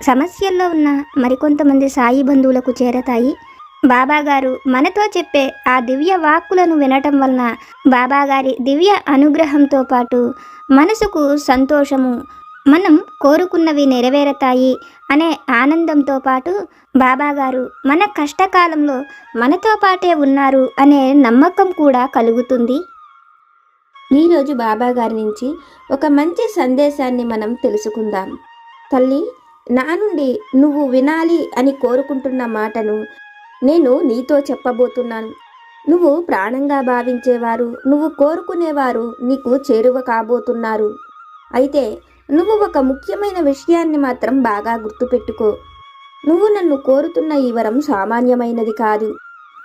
సమస్యల్లో ఉన్న మరికొంతమంది సాయి బంధువులకు చేరతాయి. బాబాగారు మనతో చెప్పే ఆ దివ్య వాక్కులను వినటం వలన బాబాగారి దివ్య అనుగ్రహంతో పాటు మనసుకు సంతోషము మనం కోరుకున్నవి నెరవేరతాయి అనే ఆనందంతో పాటు బాబాగారు మన కష్టకాలంలో మనతో పాటే ఉన్నారు అనే నమ్మకం కూడా కలుగుతుంది. ఈరోజు బాబాగారి నుంచి ఒక మంచి సందేశాన్ని మనం తెలుసుకుందాం. తల్లి నా నుండి నువ్వు వినాలి అని కోరుకుంటున్న మాటను నేను నీతో చెప్పబోతున్నాను. నువ్వు ప్రాణంగా భావించేవారు నువ్వు కోరుకునేవారు నీకు చేరువ కాబోతున్నారు. అయితే నువ్వు ఒక ముఖ్యమైన విషయాన్ని మాత్రం బాగా గుర్తుపెట్టుకో. నువ్వు నన్ను కోరుతున్న ఈ వరం సామాన్యమైనది కాదు.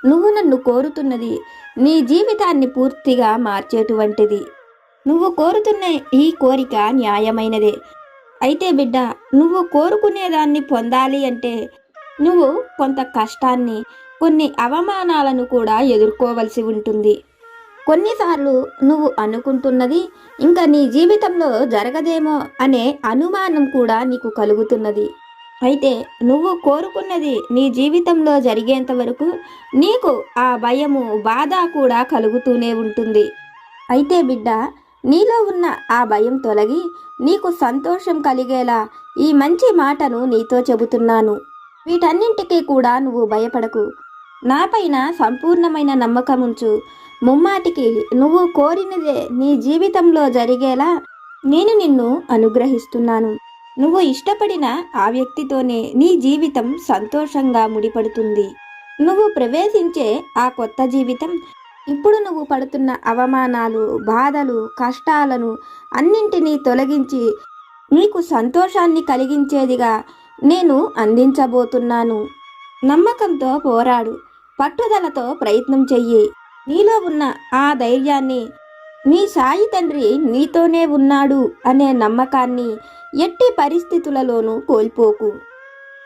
నువ్వు నన్ను కోరుతున్నది నీ జీవితాన్ని పూర్తిగా మార్చేటువంటిది. నువ్వు కోరుతున్న ఈ కోరిక న్యాయమైనదే. అయితే బిడ్డ నువ్వు కోరుకునేదాన్ని పొందాలి అంటే నువ్వు కొంత కష్టాన్ని కొన్ని అవమానాలను కూడా ఎదుర్కోవలసి ఉంటుంది. కొన్నిసార్లు నువ్వు అనుకుంటున్నది ఇంకా నీ జీవితంలో జరగదేమో అనే అనుమానం కూడా నీకు కలుగుతున్నది. అయితే నువ్వు కోరుకున్నది నీ జీవితంలో జరిగేంత వరకు నీకు ఆ భయము బాధ కూడా కలుగుతూనే ఉంటుంది. అయితే బిడ్డ నీలో ఉన్న ఆ భయం తొలగి నీకు సంతోషం కలిగేలా ఈ మంచి మాటను నీతో చెబుతున్నాను. వీటన్నింటికీ కూడా నువ్వు భయపడకు. నాపైన సంపూర్ణమైన నమ్మకం ఉంచు. ముమ్మాటికి నువ్వు కోరినదే నీ జీవితంలో జరిగేలా నేను నిన్ను అనుగ్రహిస్తున్నాను. నువ్వు ఇష్టపడిన ఆ వ్యక్తితోనే నీ జీవితం సంతోషంగా ముడిపడుతుంది. నువ్వు ప్రవేశించే ఆ కొత్త జీవితం ఇప్పుడు నువ్వు పడుతున్న అవమానాలు బాధలు కష్టాలను అన్నింటినీ తొలగించి నీకు సంతోషాన్ని కలిగించేదిగా నేను అందించబోతున్నాను. నమ్మకంతో పోరాడు. పట్టుదలతో ప్రయత్నం చెయ్యి. నీలో ఉన్న ఆ ధైర్యాన్ని నీ సాయి తండ్రి నీతోనే ఉన్నాడు అనే నమ్మకాన్ని ఎట్టి పరిస్థితులలోనూ కోల్పోకు.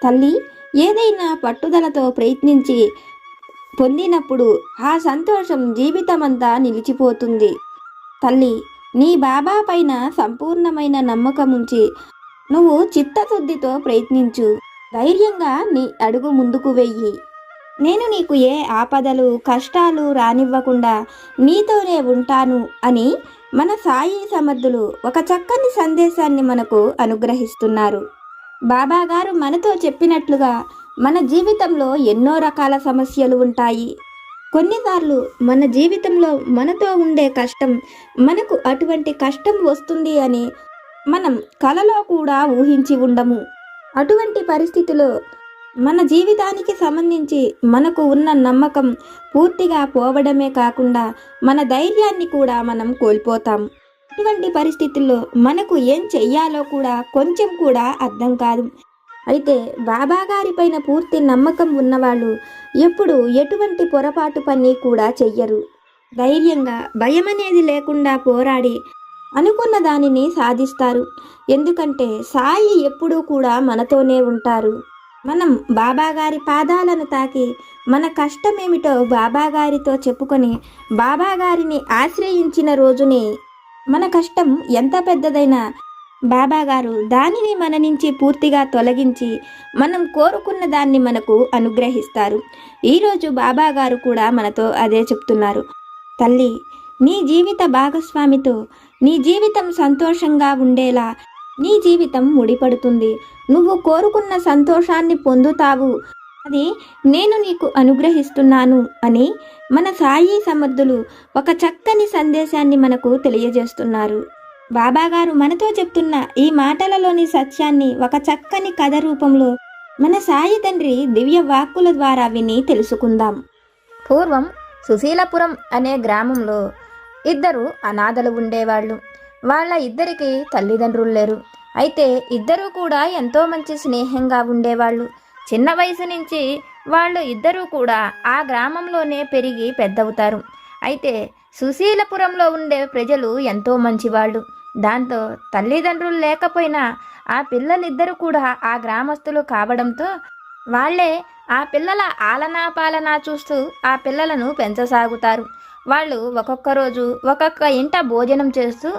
తల్లి ఏదైనా పట్టుదలతో ప్రయత్నించి పొందినప్పుడు ఆ సంతోషం జీవితమంతా నిలిచిపోతుంది. తల్లి నీ బాబా పైన సంపూర్ణమైన నమ్మకం ఉంచి నువ్వు చిత్తశుద్ధితో ప్రయత్నించు. ధైర్యంగా నీ అడుగు ముందుకు వెయ్యి. నేను నీకు ఏ ఆపదలు కష్టాలు రానివ్వకుండా నీతోనే ఉంటాను అని మన సాయి సమర్థులు ఒక చక్కని సందేశాన్ని మనకు అనుగ్రహిస్తున్నారు. బాబాగారు మనతో చెప్పినట్లుగా మన జీవితంలో ఎన్నో రకాల సమస్యలు ఉంటాయి. కొన్నిసార్లు మన జీవితంలో మనతో ఉండే కష్టం మనకు అటువంటి కష్టం వస్తుంది అని మనం కలలో కూడా ఊహించి ఉండము. అటువంటి పరిస్థితిలో మన జీవితానికి సంబంధించి మనకు ఉన్న నమ్మకం పూర్తిగా పోవడమే కాకుండా మన ధైర్యాన్ని కూడా మనం కోల్పోతాం. అటువంటి పరిస్థితుల్లో మనకు ఏం చెయ్యాలో కూడా కొంచెం కూడా అర్థం కాదు. అయితే బాబా గారిపైన పూర్తి నమ్మకం ఉన్నవాళ్ళు ఎప్పుడు ఎటువంటి పొరపాటు పని కూడా చెయ్యరు. ధైర్యంగా భయం అనేది లేకుండా పోరాడి అనుకున్న దానిని సాధిస్తారు. ఎందుకంటే సాయి ఎప్పుడూ కూడా మనతోనే ఉంటారు. మనం బాబాగారి పాదాలను తాకి మన కష్టమేమిటో బాబాగారితో చెప్పుకొని బాబాగారిని ఆశ్రయించిన రోజునే మన కష్టం ఎంత పెద్దదైనా బాబాగారు దానిని మన నుంచి పూర్తిగా తొలగించి మనం కోరుకున్న దాన్ని మనకు అనుగ్రహిస్తారు. ఈరోజు బాబాగారు కూడా మనతో అదే చెప్తున్నారు. తల్లి నీ జీవిత భాగస్వామితో నీ జీవితం సంతోషంగా ఉండేలా నీ జీవితం ముడిపడుతుంది. నువ్వు కోరుకున్న సంతోషాన్ని పొందుతావు. అది నేను నీకు అనుగ్రహిస్తున్నాను అని మన సాయి సమర్థులు ఒక చక్కని సందేశాన్ని మనకు తెలియజేస్తున్నారు. బాబాగారు మనతో చెప్తున్న ఈ మాటలలోని సత్యాన్ని ఒక చక్కని కథ రూపంలో మన సాయి తండ్రి దివ్య వాక్కుల ద్వారా విని తెలుసుకుందాం. పూర్వం సుశీలపురం అనే గ్రామంలో ఇద్దరు అనాథలు ఉండేవాళ్ళు. వాళ్ళ ఇద్దరికి తల్లిదండ్రులు లేరు. అయితే ఇద్దరూ కూడా ఎంతో మంచి స్నేహంగా ఉండేవాళ్ళు. చిన్న వయసు నుంచి వాళ్ళు ఇద్దరూ కూడా ఆ గ్రామంలోనే పెరిగి పెద్దవుతారు. అయితే సుశీలపురంలో ఉండే ప్రజలు ఎంతో మంచివాళ్ళు. దాంతో తల్లిదండ్రులు లేకపోయినా ఆ పిల్లలిద్దరూ కూడా ఆ గ్రామస్తులు కావడంతో వాళ్ళే ఆ పిల్లల ఆలనా పాలనా చూస్తూ ఆ పిల్లలను పెంచసాగుతారు. వాళ్ళు ఒక్కొక్క రోజు ఒక్కొక్క ఇంట భోజనం చేస్తూ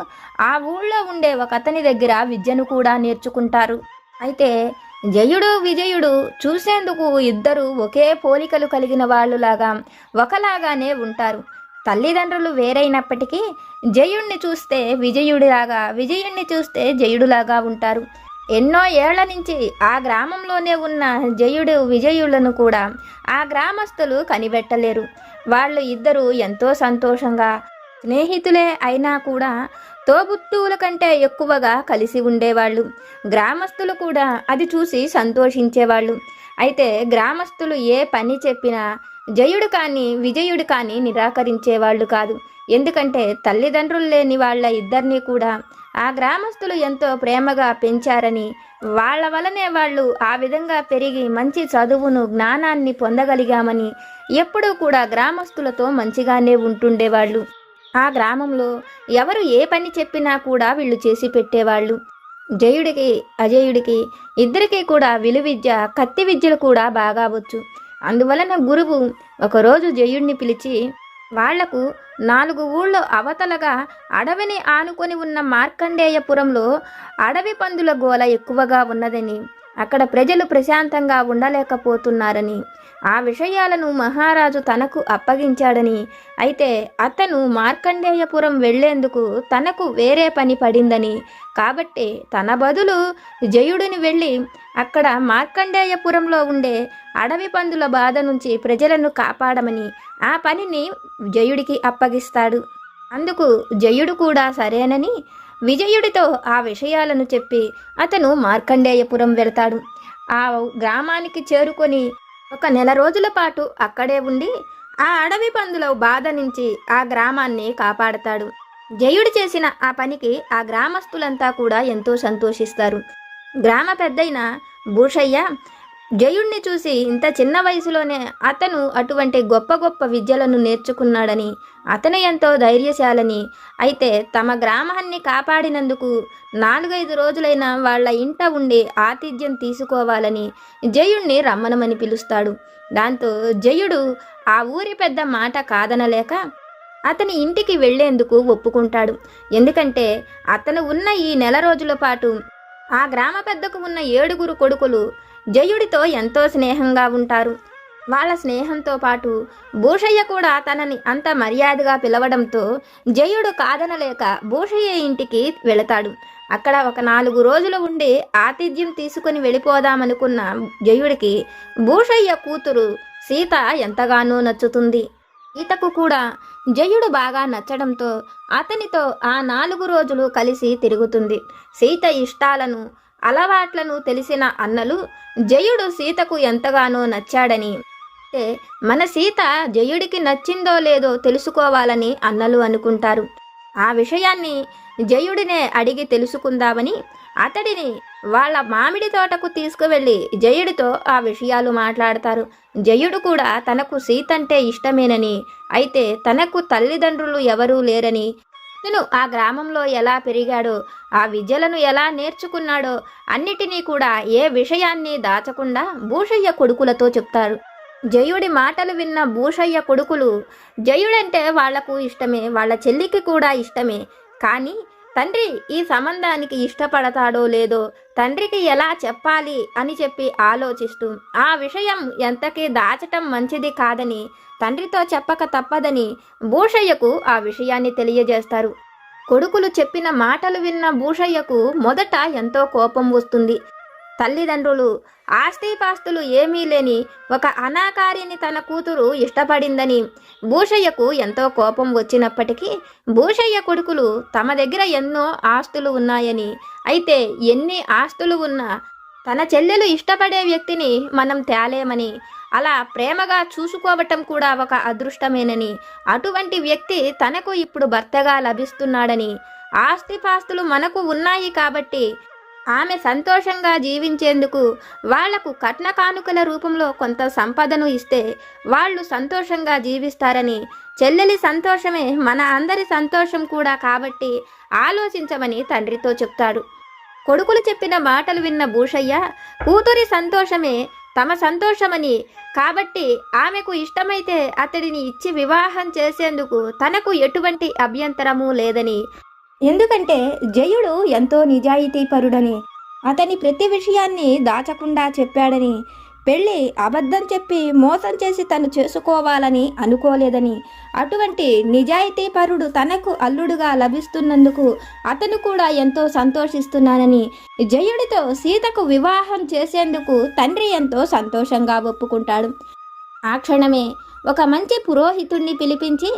ఆ ఊళ్ళో ఉండే ఒక అతని దగ్గర విద్యను కూడా నేర్చుకుంటారు. అయితే జయుడు విజయుడు చూసేందుకు ఇద్దరు ఒకే పోలికలు కలిగిన వాళ్ళులాగా ఒకలాగానే ఉంటారు. తల్లిదండ్రులు వేరైనప్పటికీ జయుణ్ణి చూస్తే విజయుడిలాగా విజయుణ్ణి చూస్తే జయుడులాగా ఉంటారు. ఎన్నో ఏళ్ళ నుంచి ఆ గ్రామంలోనే ఉన్న జయుడు విజయులను కూడా ఆ గ్రామస్తులు కనిపెట్టలేరు. వాళ్ళు ఇద్దరు ఎంతో సంతోషంగా స్నేహితులే అయినా కూడా తోబుట్టువుల కంటే ఎక్కువగా కలిసి ఉండేవాళ్ళు. గ్రామస్తులు కూడా అది చూసి సంతోషించేవాళ్ళు. అయితే గ్రామస్తులు ఏ పని చెప్పినా జయుడు కానీ విజయుడు కానీ నిరాకరించేవాళ్ళు కాదు. ఎందుకంటే తల్లిదండ్రులు లేని వాళ్ళ ఇద్దరిని కూడా ఆ గ్రామస్తులు ఎంతో ప్రేమగా పెంచారని వాళ్ళ వలనే వాళ్ళు ఆ విధంగా పెరిగి మంచి చదువును జ్ఞానాన్ని పొందగలిగామని ఎప్పుడూ కూడా గ్రామస్తులతో మంచిగానే ఉంటుండేవాళ్ళు. ఆ గ్రామంలో ఎవరు ఏ పని చెప్పినా కూడా వీళ్ళు చేసి పెట్టేవాళ్ళు. జయుడికి అజయుడికి ఇద్దరికీ కూడా విలువిద్య కత్తి విద్యలు కూడా బాగా వచ్చు. అందువలన గురువు ఒకరోజు జయుడిని పిలిచి వాళ్ళకు నాలుగు ఊళ్ళో అవతలగా అడవిని ఆనుకొని ఉన్న మార్కండేయపురంలో అడవి పందుల గోల ఎక్కువగా ఉన్నదని అక్కడ ప్రజలు ప్రశాంతంగా ఉండలేకపోతున్నారని ఆ విషయాలను మహారాజు తనకు అప్పగించాడని. అయితే అతను మార్కండేయపురం వెళ్ళేందుకు తనకు వేరే పని పడిందని. కాబట్టి తన బదులు జయుడిని వెళ్ళి అక్కడ మార్కండేయపురంలో ఉండే అడవి పందుల బాధ నుంచి ప్రజలను కాపాడమని ఆ పనిని జయుడికి అప్పగిస్తాడు. అందుకు జయుడు కూడా సరేనని విజయుడితో ఆ విషయాలను చెప్పి అతను మార్కండేయపురం వెళ్తాడు. ఆ గ్రామానికి చేరుకొని ఒక నెల రోజుల పాటు అక్కడే ఉండి ఆ అడవి పందుల బాధ నుంచి ఆ గ్రామాన్ని కాపాడతాడు. జయుడు చేసిన ఆ పనికి ఆ గ్రామస్తులంతా కూడా ఎంతో సంతోషిస్తారు. గ్రామ పెద్దయిన భూషయ్య జయుణ్ణి చూసి ఇంత చిన్న వయసులోనే అతను అటువంటి గొప్ప గొప్ప విద్యలను నేర్చుకున్నాడని అతను ఎంతో ధైర్యశాలని. అయితే తమ గ్రామాన్ని కాపాడినందుకు నాలుగైదు రోజులైన వాళ్ళ ఇంట ఉండి ఆతిథ్యం తీసుకోవాలని జయుణ్ణి రమ్మనమని పిలుస్తాడు. దాంతో జయుడు ఆ ఊరి పెద్ద మాట కాదనలేక అతని ఇంటికి వెళ్ళేందుకు ఒప్పుకుంటాడు. ఎందుకంటే అతను ఉన్న ఈ నెల రోజుల పాటు ఆ గ్రామ పెద్దకు ఉన్న ఏడుగురు కొడుకులు జయుడితో ఎంతో స్నేహంగా ఉంటారు. వాళ్ళ స్నేహంతో పాటు భూషయ్య కూడా తనని అంత మర్యాదగా పిలవడంతో జయుడు కాదనలేక భూషయ్య ఇంటికి వెళతాడు. అక్కడ ఒక నాలుగు రోజులు ఉండి ఆతిథ్యం తీసుకుని వెళ్ళిపోదామనుకున్న జయుడికి భూషయ్య కూతురు సీత ఎంతగానో నచ్చుతుంది. సీతకు కూడా జయుడు బాగా నచ్చడంతో అతనితో ఆ నాలుగు రోజులు కలిసి తిరుగుతుంది. సీత ఇష్టాలను అలవాట్లను తెలిసిన అన్నలు జయుడు సీతకు ఎంతగానో నచ్చాడని. అంటే మన సీత జయుడికి నచ్చిందో లేదో తెలుసుకోవాలని అన్నలు అనుకుంటారు. ఆ విషయాన్ని జయుడినే అడిగి తెలుసుకుందామని అతడిని వాళ్ళ మామిడి తోటకు తీసుకువెళ్ళి జయుడితో ఆ విషయాలు మాట్లాడతారు. జయుడు కూడా తనకు సీత అంటే ఇష్టమేనని అయితే తనకు తల్లిదండ్రులు ఎవరూ లేరని నేను ఆ గ్రామంలో ఎలా పెరిగాడో ఆ విద్యలను ఎలా నేర్చుకున్నాడో అన్నిటినీ కూడా ఏ విషయాన్ని దాచకుండా భూషయ్య కొడుకులతో చెప్తారు. జయుడి మాటలు విన్న భూషయ్య కొడుకులు జయుడంటే వాళ్ళకు ఇష్టమే వాళ్ళ చెల్లికి కూడా ఇష్టమే కానీ తండ్రి ఈ సంబంధానికి ఇష్టపడతాడో లేదో తండ్రికి ఎలా చెప్పాలి అని చెప్పి ఆలోచిస్తూ ఆ విషయం ఎంతకీ దాచటం మంచిది కాదని తండ్రితో చెప్పక తప్పదని భూషయ్యకు ఆ విషయాన్ని తెలియజేస్తారు. కొడుకులు చెప్పిన మాటలు విన్న భూషయ్యకు మొదట ఎంతో కోపం వస్తుంది. తల్లిదండ్రులు ఆస్తిపాస్తులు ఏమీ లేని ఒక అనాకారిని తన కూతురు ఇష్టపడిందని భూషయ్యకు ఎంతో కోపం వచ్చినప్పటికీ భూషయ్య కొడుకులు తమ దగ్గర ఎన్నో ఆస్తులు ఉన్నాయని అయితే ఎన్ని ఆస్తులు ఉన్నా తన చెల్లెలు ఇష్టపడే వ్యక్తిని మనం తేలేమని అలా ప్రేమగా చూసుకోవటం కూడా ఒక అదృష్టమేనని అటువంటి వ్యక్తి తనకు ఇప్పుడు భర్తగా లభిస్తున్నాడని ఆస్తిపాస్తులు మనకు ఉన్నాయి కాబట్టి ఆమె సంతోషంగా జీవించేందుకు వాళ్ళకు కట్న కానుకల రూపంలో కొంత సంపదను ఇస్తే వాళ్ళు సంతోషంగా జీవిస్తారని. చెల్లెలి సంతోషమే మన అందరి సంతోషం కూడా కాబట్టి ఆలోచించమని తండ్రితో చెప్తాడు. కొడుకులు చెప్పిన మాటలు విన్న భూషయ్య కూతురి సంతోషమే తమ సంతోషమని కాబట్టి ఆమెకు ఇష్టమైతే అతడిని ఇచ్చి వివాహం చేసేందుకు తనకు ఎటువంటి అభ్యంతరము లేదని ఎందుకంటే జయుడు ఎంతో నిజాయితీపరుడని అతని ప్రతి విషయాన్ని దాచకుండా చెప్పాడని పెళ్ళి అబద్ధం చెప్పి మోసం చేసి తను చేసుకోవాలని అనుకోలేదని అటువంటి నిజాయితీపరుడు తనకు అల్లుడుగా లభిస్తున్నందుకు అతను కూడా ఎంతో సంతోషిస్తున్నానని జయుడితో సీతకు వివాహం చేసేందుకు తండ్రి ఎంతో సంతోషంగా ఒప్పుకుంటాడు. ఆ క్షణమే ఒక మంచి పురోహితుణ్ణి పిలిపించి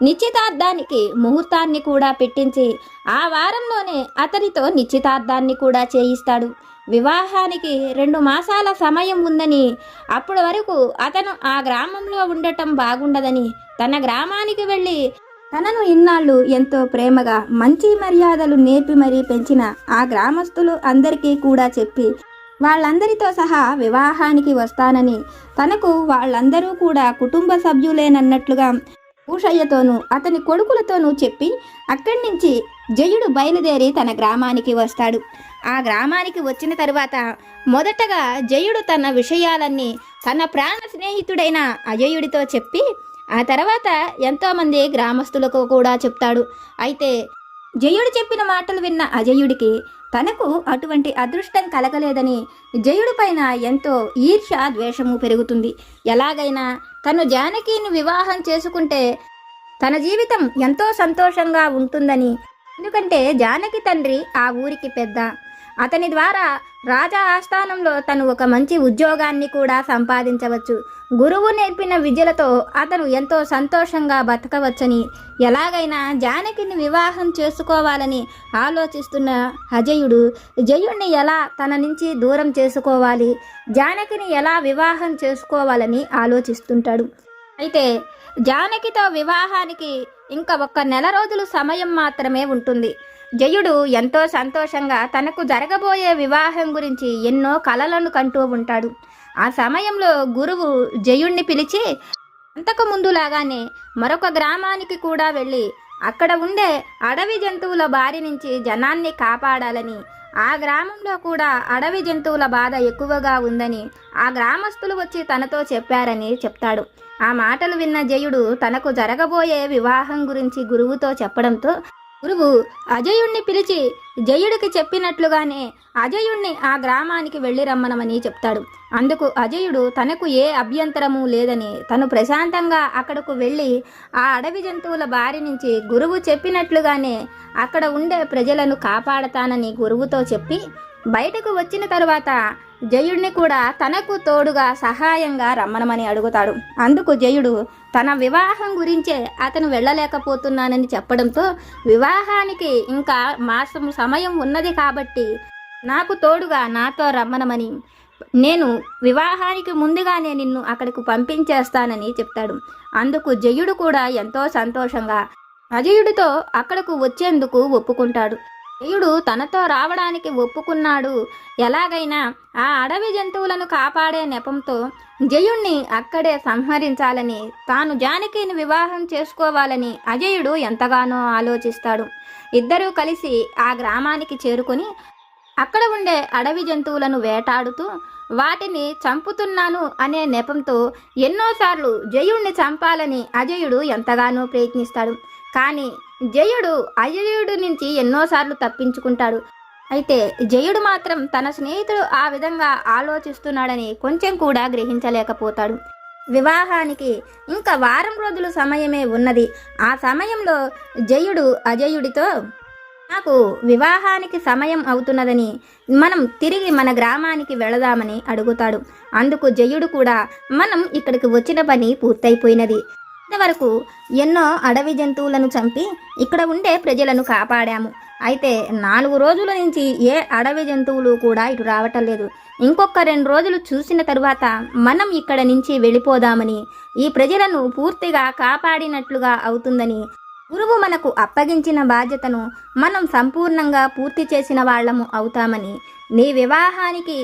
నిశ్చితార్థానికి ముహూర్తాన్ని కూడా పెట్టించి ఆ వారంలోనే అతనితో నిశ్చితార్థాన్ని కూడా చేయిస్తాడు. వివాహానికి రెండు మాసాల సమయం ఉందని అప్పటి వరకు అతను ఆ గ్రామంలో ఉండటం బాగుండదని తన గ్రామానికి వెళ్ళి తనను ఇన్నాళ్ళు ఎంతో ప్రేమగా మంచి మర్యాదలు నేర్పి మరీ పెంచిన ఆ గ్రామస్తులు అందరికీ కూడా చెప్పి వాళ్ళందరితో సహా వివాహానికి వస్తానని తనకు వాళ్ళందరూ కూడా కుటుంబ సభ్యులేనన్నట్లుగా భూషయ్యతోనూ అతని కొడుకులతోనూ చెప్పి అక్కడి నుంచి జయుడు బయలుదేరి తన గ్రామానికి వస్తాడు. ఆ గ్రామానికి వచ్చిన తరువాత మొదటగా జయుడు తన విషయాలన్నీ తన ప్రాణ స్నేహితుడైన అజయుడితో చెప్పి ఆ తర్వాత ఎంతోమంది గ్రామస్తులకు కూడా చెప్తాడు. అయితే జయుడు చెప్పిన మాటలు విన్న అజయుడికి తనకు అటువంటి అదృష్టం కలగలేదని జయుడు పైన ఎంతో ఈర్ష్య ద్వేషము పెరుగుతుంది. ఎలాగైనా తను జానకిని వివాహం చేసుకుంటే తన జీవితం ఎంతో సంతోషంగా ఉంటుందని. ఎందుకంటే జానకి తండ్రి ఆ ఊరికి పెద్ద. అతని ద్వారా రాజా ఆస్థానంలో తను ఒక మంచి ఉద్యోగాన్ని కూడా సంపాదించవచ్చు. గురువు నేర్పిన విద్యలతో అతను ఎంతో సంతోషంగా బతకవచ్చని ఎలాగైనా జానకిని వివాహం చేసుకోవాలని ఆలోచిస్తున్న అజయుడు జయుణ్ణి ఎలా తన నుంచి దూరం చేసుకోవాలి జానకిని ఎలా వివాహం చేసుకోవాలని ఆలోచిస్తుంటాడు. అయితే జానకితో వివాహానికి ఇంకా ఒక్క నెల రోజులు సమయం మాత్రమే ఉంటుంది. జయుడు ఎంతో సంతోషంగా తనకు జరగబోయే వివాహం గురించి ఎన్నో కలలను కంటూ ఉంటాడు. ఆ సమయంలో గురువు జయుణ్ణి పిలిచి అంతకు ముందులాగానే మరొక గ్రామానికి కూడా వెళ్ళి అక్కడ ఉండే అడవి జంతువుల బారి నుంచి జనాన్ని కాపాడాలని ఆ గ్రామంలో కూడా అడవి జంతువుల బాధ ఎక్కువగా ఉందని ఆ గ్రామస్తులు వచ్చి తనతో చెప్పారని చెప్తాడు. ఆ మాటలు విన్న జయుడు తనకు జరగబోయే వివాహం గురించి గురువుతో చెప్పడంతో గురువు అజయుణ్ణి పిలిచి జయుడికి చెప్పినట్లుగానే అజయుణ్ణి ఆ గ్రామానికి వెళ్ళి రమ్మనమని చెప్తాడు. అందుకు అజయుడు తనకు ఏ అభ్యంతరము లేదని తను ప్రశాంతంగా అక్కడకు వెళ్ళి ఆ అడవి జంతువుల బారి నుంచి గురువు చెప్పినట్లుగానే అక్కడ ఉండే ప్రజలను కాపాడతానని గురువుతో చెప్పి బయటకు వచ్చిన తరువాత జయుడిని కూడా తనకు తోడుగా సహాయంగా రమ్మనమని అడుగుతాడు. అందుకు జయుడు తన వివాహం గురించే అతను వెళ్ళలేకపోతున్నానని చెప్పడంతో వివాహానికి ఇంకా మాసం సమయం ఉన్నది కాబట్టి నాకు తోడుగా నాతో రమ్మనమని నేను వివాహానికి ముందుగానే నిన్ను అక్కడికి పంపించేస్తానని చెప్తాడు. అందుకు జయుడు కూడా ఎంతో సంతోషంగా అజయుడితో అక్కడకు వచ్చేందుకు ఒప్పుకుంటాడు. జయుడు తనతో రావడానికి ఒప్పుకున్నాడు. ఎలాగైనా ఆ అడవి జంతువులను కాపాడే నెపంతో జయుణ్ణి అక్కడే సంహరించాలని తాను జానకిని వివాహం చేసుకోవాలని అజయుడు ఎంతగానో ఆలోచిస్తాడు. ఇద్దరూ కలిసి ఆ గ్రామానికి చేరుకొని అక్కడ ఉండే అడవి జంతువులను వేటాడుతూ వాటిని చంపుతున్నాను అనే నెపంతో ఎన్నోసార్లు జయుణ్ణి చంపాలని అజయుడు ఎంతగానో ప్రయత్నిస్తాడు. కానీ జయుడు అజయుడు నుంచి ఎన్నోసార్లు తప్పించుకుంటాడు. అయితే జయుడు మాత్రం తన స్నేహితుడు ఆ విధంగా ఆలోచిస్తున్నాడని కొంచెం కూడా గ్రహించలేకపోతాడు. వివాహానికి ఇంకా వారం రోజులు సమయమే ఉన్నది. ఆ సమయంలో జయుడు అజయుడితో నాకు వివాహానికి సమయం అవుతున్నదని మనం తిరిగి మన గ్రామానికి వెళదామని అడుగుతాడు. అందుకు జయుడు కూడా మనం ఇక్కడికి వచ్చిన పని పూర్తయిపోయినది. ఇంతవరకు ఎన్నో అడవి జంతువులను చంపి ఇక్కడ ఉండే ప్రజలను కాపాడాము. అయితే నాలుగు రోజుల నుంచి ఏ అడవి జంతువులు కూడా ఇటు రావటం లేదు. ఇంకొక రెండు రోజులు చూసిన తరువాత మనం ఇక్కడ నుంచి వెళ్ళిపోదామని ఈ ప్రజలను పూర్తిగా కాపాడినట్లుగా అవుతుందని గురువు మనకు అప్పగించిన బాధ్యతను మనం సంపూర్ణంగా పూర్తి చేసిన వాళ్ళము అవుతామని. నీ వివాహానికి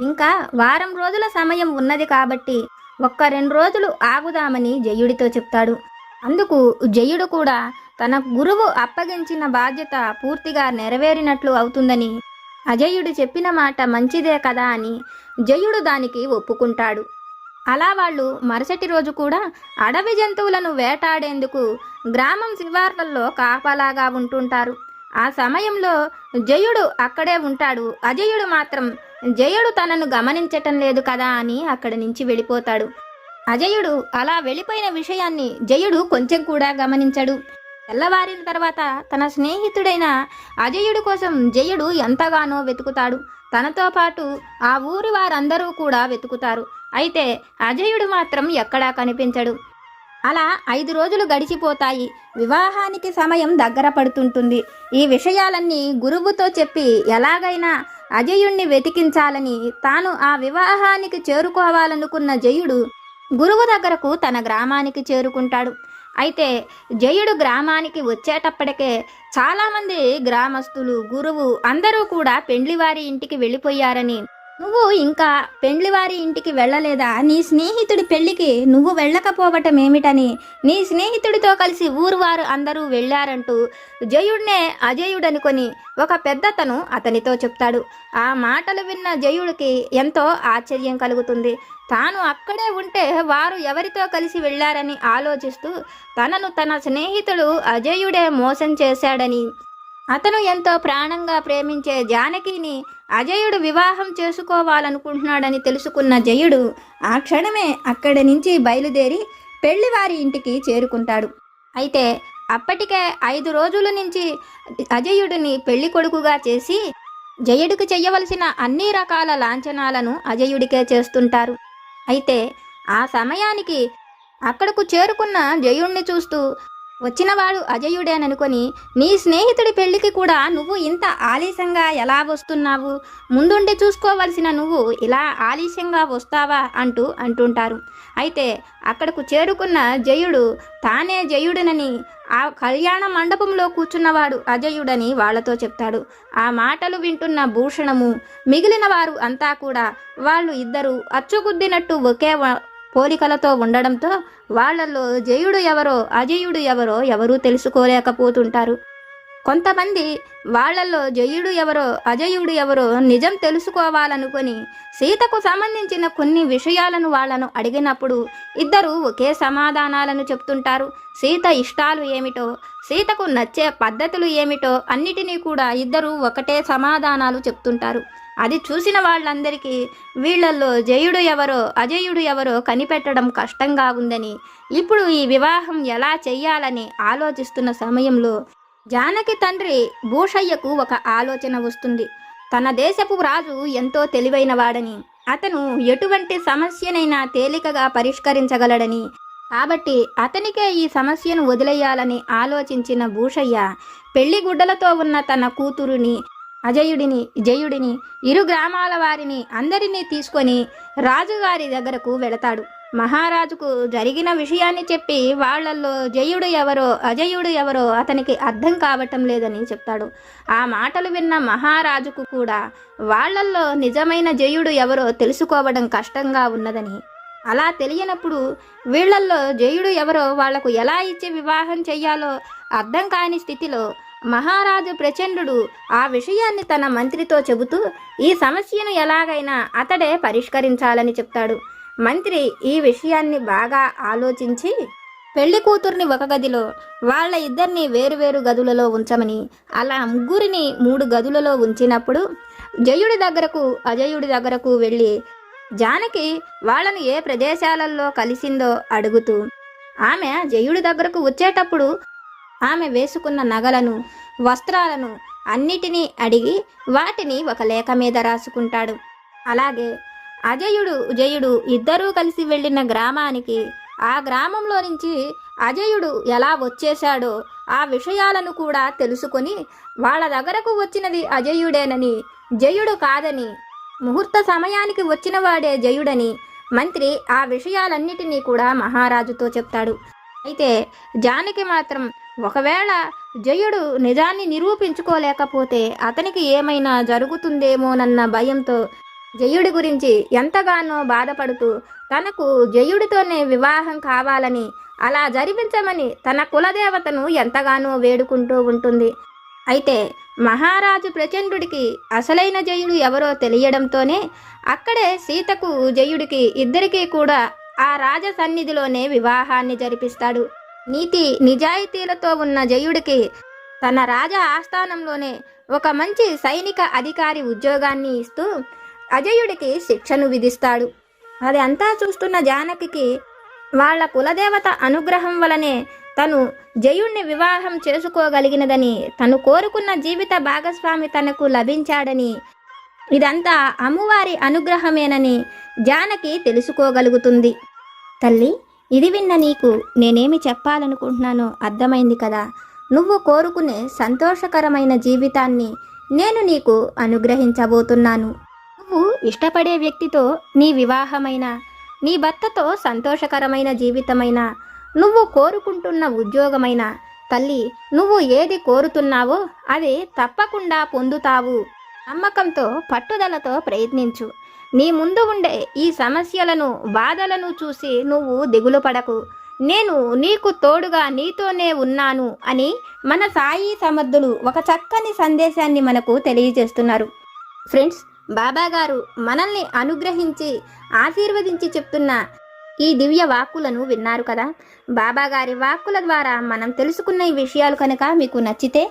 ఇంకా వారం రోజుల సమయం ఉన్నది కాబట్టి ఒక్క రెండు రోజులు ఆగుదామని జయుడితో చెప్తాడు. అందుకు జయుడు కూడా తన గురువు అప్పగించిన బాధ్యత పూర్తిగా నెరవేరినట్లు అవుతుందని అజయుడు చెప్పిన మాట మంచిదే కదా అని జయుడు దానికి ఒప్పుకుంటాడు. అలా వాళ్ళు మరుసటి రోజు కూడా అడవి జంతువులను వేటాడేందుకు గ్రామం శివార్లలో కాపలాగా ఉంటుంటారు. ఆ సమయంలో జయుడు అక్కడే ఉంటాడు. అజయుడు మాత్రం జయుడు తనను గమనించటం లేదు కదా అని అక్కడి నుంచి వెళ్ళిపోతాడు. అజయుడు అలా వెళ్ళిపోయిన విషయాన్ని జయుడు కొంచెం కూడా గమనించడు. తెల్లవారిన తర్వాత తన స్నేహితుడైన అజయుడు కోసం జయుడు ఎంతగానో వెతుకుతాడు. తనతో పాటు ఆ ఊరి వారందరూ కూడా వెతుకుతారు. అయితే అజయుడు మాత్రం ఎక్కడా కనిపించడు. అలా ఐదు రోజులు గడిచిపోతాయి. వివాహానికి సమయం దగ్గర పడుతుంటుంది. ఈ విషయాలన్నీ గురువుతో చెప్పి ఎలాగైనా అజయుణ్ణి వెతికించాలని తాను ఆ వివాహానికి చేరుకోవాలనుకున్న జయుడు గురువు దగ్గరకు తన గ్రామానికి చేరుకుంటాడు. అయితే జయుడు గ్రామానికి వచ్చేటప్పటికే చాలామంది గ్రామస్తులు గురువు అందరూ కూడా పెండ్లివారి ఇంటికి వెళ్ళిపోయారని నువ్వు ఇంకా పెండ్లివారి ఇంటికి వెళ్ళలేదా? నీ స్నేహితుడి పెళ్ళికి నువ్వు వెళ్ళకపోవటం ఏమిటని? నీ స్నేహితుడితో కలిసి ఊరు వారు అందరూ వెళ్ళారంటూ జయుడినే అజయుడనుకొని ఒక పెద్దతను అతనితో చెప్తాడు. ఆ మాటలు విన్న జయుడికి ఎంతో ఆశ్చర్యం కలుగుతుంది. తాను అక్కడే ఉంటే వారు ఎవరితో కలిసి వెళ్ళారని ఆలోచిస్తూ తనను తన స్నేహితుడు అజయుడే మోసం చేశాడని అతను ఎంతో ప్రాణంగా ప్రేమించే జానకిని అజయుడు వివాహం చేసుకోవాలనుకుంటున్నాడని తెలుసుకున్న జయుడు ఆ క్షణమే అక్కడి నుంచి బయలుదేరి పెళ్ళివారి ఇంటికి చేరుకుంటాడు. అయితే అప్పటికే ఐదు రోజుల నుంచి అజయుడిని పెళ్ళి కొడుకుగా చేసి జయుడికి చేయవలసిన అన్ని రకాల లాంఛనాలను అజయుడికే చేస్తుంటారు. అయితే ఆ సమయానికి అక్కడకు చేరుకున్న జయుణ్ణి చూస్తూ వచ్చినవాడు అజయుడేననుకొని నీ స్నేహితుడి పెళ్ళికి కూడా నువ్వు ఇంత ఆలస్యంగా ఎలా వస్తున్నావు? ముందుండి చూసుకోవలసిన నువ్వు ఇలా ఆలస్యంగా వస్తావా? అంటూ అంటుంటారు. అయితే అక్కడకు చేరుకున్న జయుడు తానే జయుడినని ఆ కళ్యాణ మండపంలో కూర్చున్నవాడు అజయుడని వాళ్ళతో చెప్తాడు. ఆ మాటలు వింటున్న భూషణము మిగిలిన వారు అంతా కూడా వాళ్ళు ఇద్దరు అచ్చుగుద్దినట్టు ఒకే పోలికలతో ఉండడంతో వాళ్ళల్లో జయుడు ఎవరో అజయుడు ఎవరో ఎవరూ తెలుసుకోలేకపోతుంటారు. కొంతమంది వాళ్ళల్లో జయుడు ఎవరో అజయుడు ఎవరో నిజం తెలుసుకోవాలనుకొని సీతకు సంబంధించిన కొన్ని విషయాలను వాళ్ళను అడిగినప్పుడు ఇద్దరు ఒకే సమాధానాలను చెప్తుంటారు. సీత ఇష్టాలు ఏమిటో సీతకు నచ్చే పద్ధతులు ఏమిటో అన్నిటినీ కూడా ఇద్దరు ఒకటే సమాధానాలు చెప్తుంటారు. అది చూసిన వాళ్ళందరికీ వీళ్ళల్లో జయుడు ఎవరో అజయుడు ఎవరో కనిపెట్టడం కష్టంగా ఉందని ఇప్పుడు ఈ వివాహం ఎలా చెయ్యాలని ఆలోచిస్తున్న సమయంలో జానకి తండ్రి భూషయ్యకు ఒక ఆలోచన వస్తుంది. తన దేశపు రాజు ఎంతో తెలివైనవాడని అతను ఎటువంటి సమస్యనైనా తేలికగా పరిష్కరించగలడని కాబట్టి అతనికే ఈ సమస్యను వదిలేయాలని ఆలోచించిన భూషయ్య పెళ్ళి గుడ్డలతో ఉన్న తన కూతురుని అజయుడిని జయుడిని ఇరు గ్రామాల వారిని అందరినీ తీసుకొని రాజుగారి దగ్గరకు వెళతాడు. మహారాజుకు జరిగిన విషయాన్ని చెప్పి వాళ్ళల్లో జయుడు ఎవరో అజయుడు ఎవరో అతనికి అర్థం కావటం లేదని చెప్తాడు. ఆ మాటలు విన్న మహారాజుకు కూడా వాళ్ళల్లో నిజమైన జయుడు ఎవరో తెలుసుకోవడం కష్టంగా ఉన్నదని. అలా తెలియనప్పుడు వీళ్ళల్లో జయుడు ఎవరో వాళ్ళకు ఎలా ఇచ్చి వివాహం చెయ్యాలో అర్థం కాని స్థితిలో మహారాజు ప్రచండు ఆ విషయాన్ని తన మంత్రితో చెబుతూ ఈ సమస్యను ఎలాగైనా అతడే పరిష్కరించాలని చెప్తాడు. మంత్రి ఈ విషయాన్ని బాగా ఆలోచించి పెళ్ళి కూతుర్ని ఒక గదిలో వాళ్ళ ఇద్దరిని వేరువేరు గదులలో ఉంచమని అలా ముగ్గురిని మూడు గదులలో ఉంచినప్పుడు జయుడి దగ్గరకు అజయుడి దగ్గరకు వెళ్ళి జానకి వాళ్ళను ఏ ప్రదేశాలలో కలిసిందో అడుగుతూ ఆమె జయుడి దగ్గరకు వచ్చేటప్పుడు ఆమె వేసుకున్న నగలను వస్త్రాలను అన్నిటినీ అడిగి వాటిని ఒక లేఖ మీద రాసుకుంటాడు. అలాగే అజయుడు జయుడు ఇద్దరూ కలిసి వెళ్ళిన గ్రామానికి ఆ గ్రామంలో నుంచి అజయుడు ఎలా వచ్చేశాడో ఆ విషయాలను కూడా తెలుసుకొని వాళ్ళ దగ్గరకు వచ్చినది అజయుడేనని జయుడు కాదని ముహూర్త సమయానికి వచ్చిన వాడే జయుడని మంత్రి ఆ విషయాలన్నిటినీ కూడా మహారాజుతో చెప్తాడు. అయితే జానకి మాత్రం ఒకవేళ జయుడు నిజాన్ని నిరూపించుకోలేకపోతే అతనికి ఏమైనా జరుగుతుందేమోనన్న భయంతో జయుడి గురించి ఎంతగానో బాధపడుతూ తనకు జయుడితోనే వివాహం కావాలని అలా జరిపించమని తన కులదేవతను ఎంతగానో వేడుకుంటూ ఉంటుంది. అయితే మహారాజు ప్రచండుడికి అసలైన జయుడు ఎవరో తెలియడంతోనే అక్కడే సీతకు జయుడికి ఇద్దరికీ కూడా ఆ రాజ సన్నిధిలోనే వివాహాన్ని జరిపిస్తాడు. నీతి నిజాయితీలతో ఉన్న జయుడికి తన రాజ ఆస్థానంలోనే ఒక మంచి సైనిక అధికారి ఉద్యోగాన్ని ఇస్తూ అజయుడికి శిక్షను విధిస్తాడు. అది అంతా చూస్తున్న జానకి వాళ్ళ కులదేవత అనుగ్రహం వలనే తను జయుణ్ణి వివాహం చేసుకోగలిగినదని తను కోరుకున్న జీవిత భాగస్వామి తనకు లభించాడని ఇదంతా అమ్మవారి అనుగ్రహమేనని జానకి తెలుసుకోగలుగుతుంది. తల్లి ఇది విన్న నీకు నేనేమి చెప్పాలనుకుంటున్నానో అర్థమైంది కదా. నువ్వు కోరుకునే సంతోషకరమైన జీవితాన్ని నేను నీకు అనుగ్రహించబోతున్నాను. నువ్వు ఇష్టపడే వ్యక్తితో నీ వివాహమైన నీ భర్తతో సంతోషకరమైన జీవితమైన నువ్వు కోరుకుంటున్న ఉద్యోగమైన తల్లి నువ్వు ఏది కోరుతున్నావో అది తప్పకుండా పొందుతావు. నమ్మకంతో పట్టుదలతో ప్రయత్నించు. నీ ముందు ఉండే ఈ సమస్యలను బాధలను చూసి నువ్వు దిగులు పడకు. నేను నీకు తోడుగా నీతోనే ఉన్నాను అని మన సాయి సమర్థులు ఒక చక్కని సందేశాన్ని మనకు తెలియజేస్తున్నారు. ఫ్రెండ్స్ బాబా గారు మనల్ని అనుగ్రహించి ఆశీర్వదించి చెప్తున్న ఈ దివ్య వాక్కులను విన్నారు కదా. బాబా గారి వాక్కుల ద్వారా మనం తెలుసుకున్న ఈ విషయాలు కనుక మీకు నచ్చితే